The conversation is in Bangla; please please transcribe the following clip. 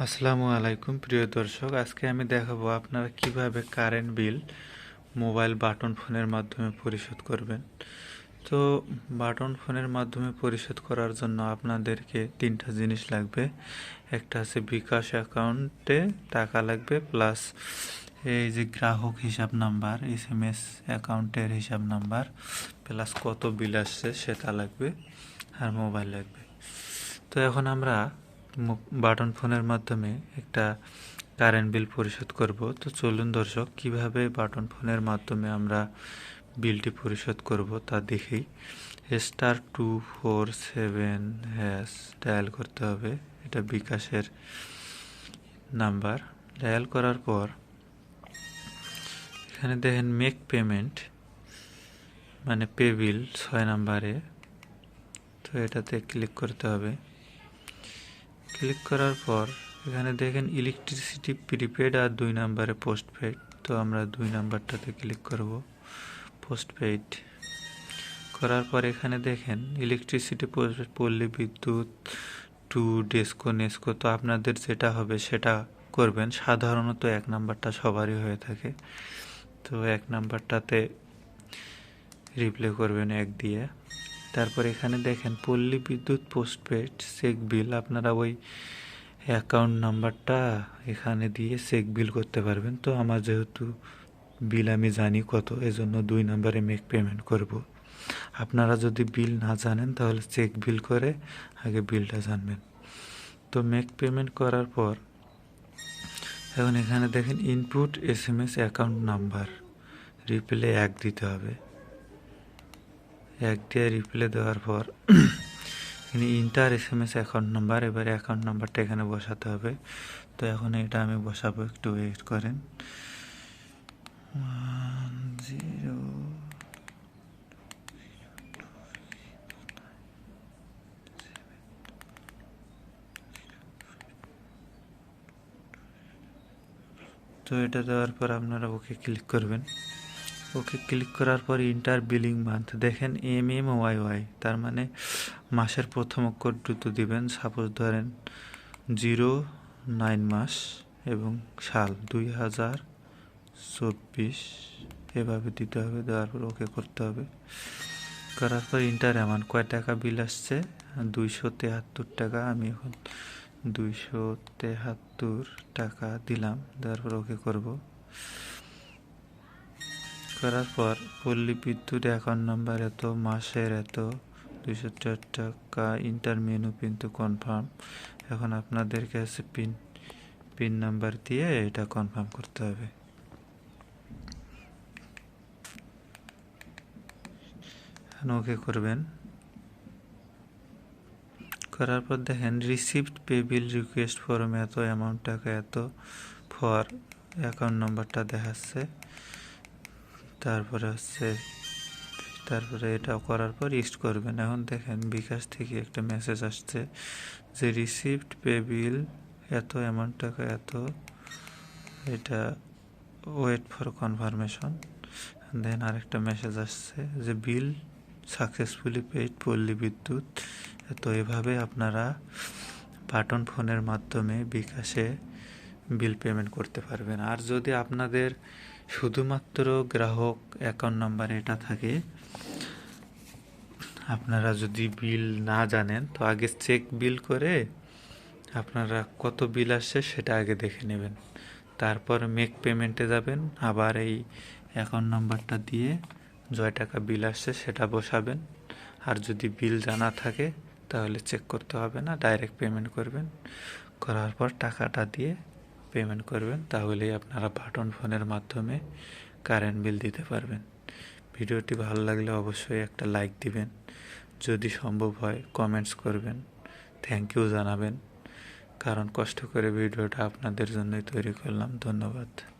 আসসালামু আলাইকুম, প্রিয় দর্শক। আজকে আমি দেখাবো আপনারা কীভাবে কারেন্ট বিল মোবাইল বাটন ফোনের মাধ্যমে পরিশোধ করবেন। তো বাটন ফোনের মাধ্যমে পরিশোধ করার জন্য আপনাদেরকে তিনটা জিনিস লাগবে। একটা আছে বিকাশ অ্যাকাউন্টে টাকা লাগবে প্লাস এই যে গ্রাহক হিসাব নাম্বার, এস এম এস অ্যাকাউন্টের হিসাব নাম্বার প্লাস কত বিল আসছে সেটা লাগবে, আর মোবাইল লাগবে। তো এখন আমরা বাটন ফোনের মাধ্যমে একটা কারেন্ট বিল পরিশোধ করব। তো চলুন দর্শক, কীভাবে বাটন ফোনের মাধ্যমে আমরা বিলটি পরিশোধ করব তা দেখি। Star two four seven hash, dial করতে হবে। এটা বিকাশের নাম্বার। ডায়াল করার পর এখানে দেখেন মেক পেমেন্ট মানে পে বিল ছয় নাম্বারে। তো এটাতে ক্লিক করতে হবে। ক্লিক করার পর এখানে দেখেন ইলেকট্রিসিটি প্রিপেড আর দুই নাম্বারে পোস্টপেড তো আমরা দুই নাম্বারটাতে ক্লিক করব পোস্টপেড করার পর এখানে দেখেন ইলেকট্রিসিটি পল্লী বিদ্যুৎ টু ডেস্কো নেস্কো তো আপনাদের যেটা হবে সেটা করবেন। সাধারণত এক নাম্বারটা সবারই হয়ে থাকে। তো এক নাম্বারটাতে রিপ্লে করবেন এক দিয়ে। তারপর এখানে দেখেন পল্লী বিদ্যুৎ পোস্টপেড চেক বিল। আপনারা ওই অ্যাকাউন্ট নাম্বারটা এখানে দিয়ে চেক বিল করতে পারবেন। তো আমার যেহেতু বিল আমি জানি কত, এজন্য দুই নম্বরে মেক পেমেন্ট করব। আপনারা যদি বিল না জানেন, তাহলে চেক বিল করে আগে বিলটা জানবেন। তো মেক পেমেন্ট করার পর এখন এখানে দেখেন input S M S account number reply এক দিতে হবে। এক দিয়ে রিপ্লে দেওয়ার পর এখানে enter S M S account number এবার অ্যাকাউন্ট নাম্বারটা এখানে বসাতে হবে। তো এখন এটা আমি বসাবো, একটু ওয়েট করেন। জিরো তো এটা দেওয়ার পর আপনারা ওকে ক্লিক করবেন। ওকে ক্লিক করার পর ইন্টার বিলিং মান্থ। দেখেন এম এম, ওয়াই ওয়াই। তার মানে মাসের প্রথম অক্ষর দ্রুত দিবেন। সাপোজ ধরেন জিরো, নাইন মাস এবং সাল দুই হাজার চব্বিশ। এভাবে দিতে হবে, দেওয়ার পর ওকে করতে হবে। করার পর ইন্টার অ্যামাউন্ট কয় টাকা বিল আসছে? দুইশো তেহাত্তর টাকা। আমি এখন দুইশো তেহাত্তর টাকা দিলাম। দেওয়ার পর ওকে করব। করার পর পল্লী বিদ্যুৎ অ্যাকাউন্ট নাম্বার এত, মাসের এত, দুইশো চার টাকা ইন্টার মেনু কিন্তু কনফার্ম এখন আপনাদের কাছে পিন পিন নাম্বার দিয়ে এটা কনফার্ম করতে হবে। ওকে করবেন। করার পর দেখেন received pay bill request form এত অ্যামাউন্ট টাকা এত ফর অ্যাকাউন্ট নাম্বারটা দেখাচ্ছে। তারপরে হচ্ছে, তারপরে এটা করার পর ইস্ট করবেন। এখন দেখেন বিকাশ থেকে একটা মেসেজ আসছে যে রিসিভড পে বিল এত অ্যামাউন্ট টাকা, এত, এটা ওয়েট ফর কনফার্মেশন দেন আরেকটা মেসেজ আসছে যে বিল সাকসেসফুলি পেড পল্লী বিদ্যুৎ। তো এভাবে আপনারা বাটন ফোনের মাধ্যমে বিকাশে বিল পেমেন্ট করতে পারবেন। আর যদি আপনাদের শুধুমাত্র গ্রাহক অ্যাকাউন্ট নাম্বার এটা থাকে, আপনারা যদি বিল না জানেন, তো আগে চেক বিল করে আপনারা কত বিল আসছে সেটা আগে দেখে নেবেন। তারপর মেক পেমেন্টে যাবেন, আবার এই অ্যাকাউন্ট নাম্বারটা দিয়ে জয় টাকা বিল আসছে সেটা বসাবেন। আর যদি বিল জানা থাকে, তাহলে চেক করতে হবে না ডাইরেক্ট পেমেন্ট করবেন। করার পর টাকাটা দিয়ে পেমেন্ট করবেন, তাহলেই আপনারা বাটন ফোনের মাধ্যমে কারেন্ট বিল দিতে পারবেন। ভিডিওটি ভালো লাগলে অবশ্যই একটা লাইক দিবেন। যদি সম্ভব হয় কমেন্টস করবেন থ্যাংক ইউ জানাবেন। কারণ কষ্ট করে ভিডিওটা আপনাদের জন্যই তৈরি করলাম। ধন্যবাদ।